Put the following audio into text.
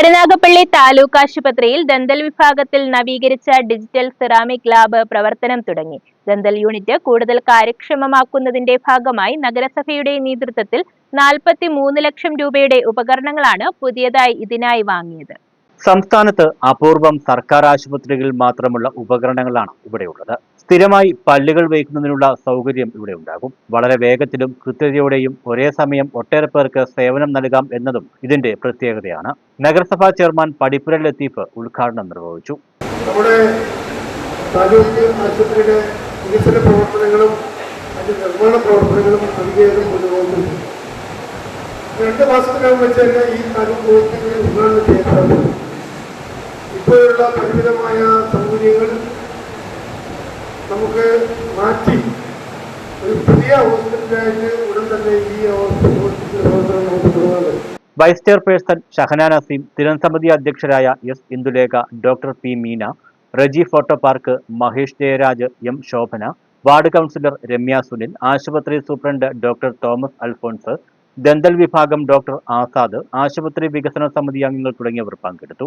കരുനാഗപ്പള്ളി താലൂക്ക് ആശുപത്രിയിൽ ദന്തൽ വിഭാഗത്തിൽ നവീകരിച്ച ഡിജിറ്റൽ സിറാമിക് ലാബ് പ്രവർത്തനം തുടങ്ങി. ദന്തൽ യൂണിറ്റ് കൂടുതൽ കാര്യക്ഷമമാക്കുന്നതിന്റെ ഭാഗമായി നഗരസഭയുടെ നേതൃത്വത്തിൽ നാൽപ്പത്തി ലക്ഷം രൂപയുടെ ഉപകരണങ്ങളാണ് പുതിയതായി ഇതിനായി വാങ്ങിയത്. സംസ്ഥാനത്ത് അപൂർവം സർക്കാർ ആശുപത്രികളിൽ മാത്രമുള്ള ഉപകരണങ്ങളാണ് ഇവിടെയുള്ളത്. സ്ഥിരമായി പല്ലുകൾ വയ്ക്കുന്നതിനുള്ള സൗകര്യം ഇവിടെ ഉണ്ടാകും വളരെ വേഗത്തിലും കൃത്യതയോടെയും ഒരേ സമയം ഒട്ടേറെ പേർക്ക് സേവനം നൽകാം എന്നതും ഇതിന്റെ പ്രത്യേകതയാണ്. നഗരസഭാ ചെയർമാൻ പടിപ്പുര ലത്തീഫ് ഉദ്ഘാടനം നിർവഹിച്ചു. നമ്മുടെ താലൂക്ക് ആശുപത്രിയുടെ വികസന പ്രവർത്തനങ്ങളും നിർമ്മാണ പ്രവർത്തനങ്ങളും അതിവേഗം രണ്ട് മാസത്തിനകം വെച്ച് തന്നെ ഈ താലൂക്ക് ഉദ്ഘാടനം ചെയ്യപ്പെടുന്നത് ഇപ്പോഴുള്ള പരിമിതമായ സൗകര്യങ്ങൾ നമുക്ക് മാറ്റി ഒരു പുതിയ ഹോസ്പിറ്റലായിട്ട് ഉടൻ തന്നെ ഈ വൈസ് ചെയർപേഴ്സൺ ഷഹന നസീം സ്ഥിരം സമിതി അധ്യക്ഷരായ S Indulekha doctor P Meena Reji photo park Mahesh Jayaraj M Shobhana ward councillor Ramya Sunil ആശുപത്രി superintendent doctor Thomas Alphonse dental വിഭാഗം ഡോക്ടർ ആസാദ് ആശുപത്രി വികസന സമിതി അംഗങ്ങൾ തുടങ്ങിയവർ പങ്കെടുത്തു.